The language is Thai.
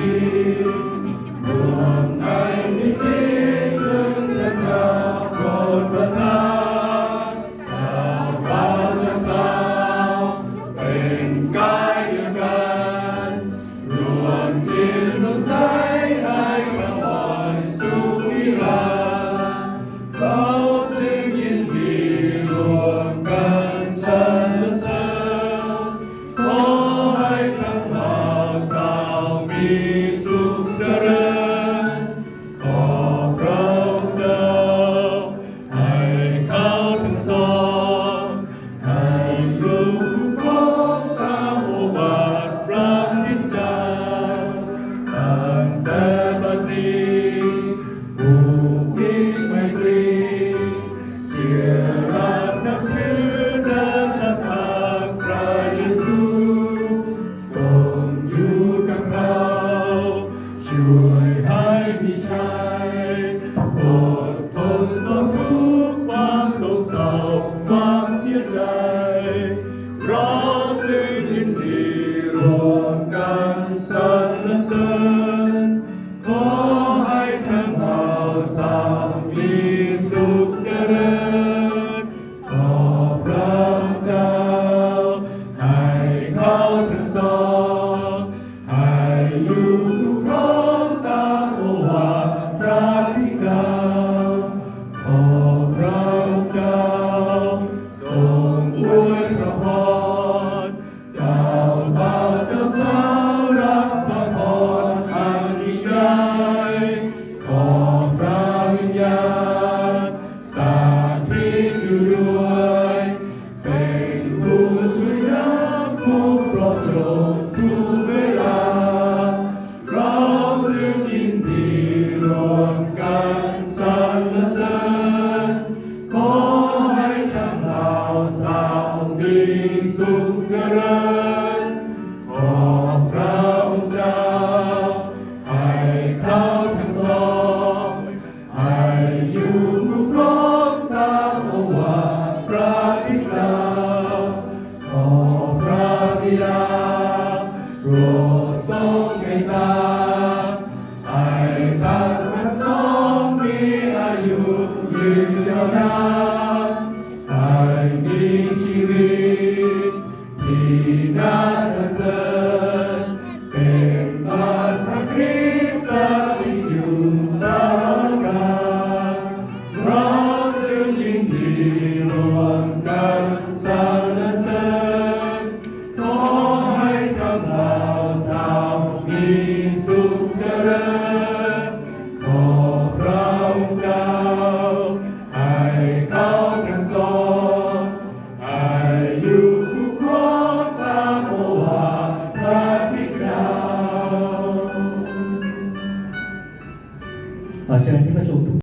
Spirit, พระโปรทุกเวลา เราจึงยินดีรวมกันสรรเสริขอให้ท่านเราสาวมีสุขเจริญ ขอพระเจ้า ให้เขาทั้งสอง ให้อยู่รูปร้อมตามอวา ทรงเมตตาไอ้ท่านทั้สองมีอายุยืนยาวนห้มีชีวิตที่น่าสรรสริ เชิญที่ประชุม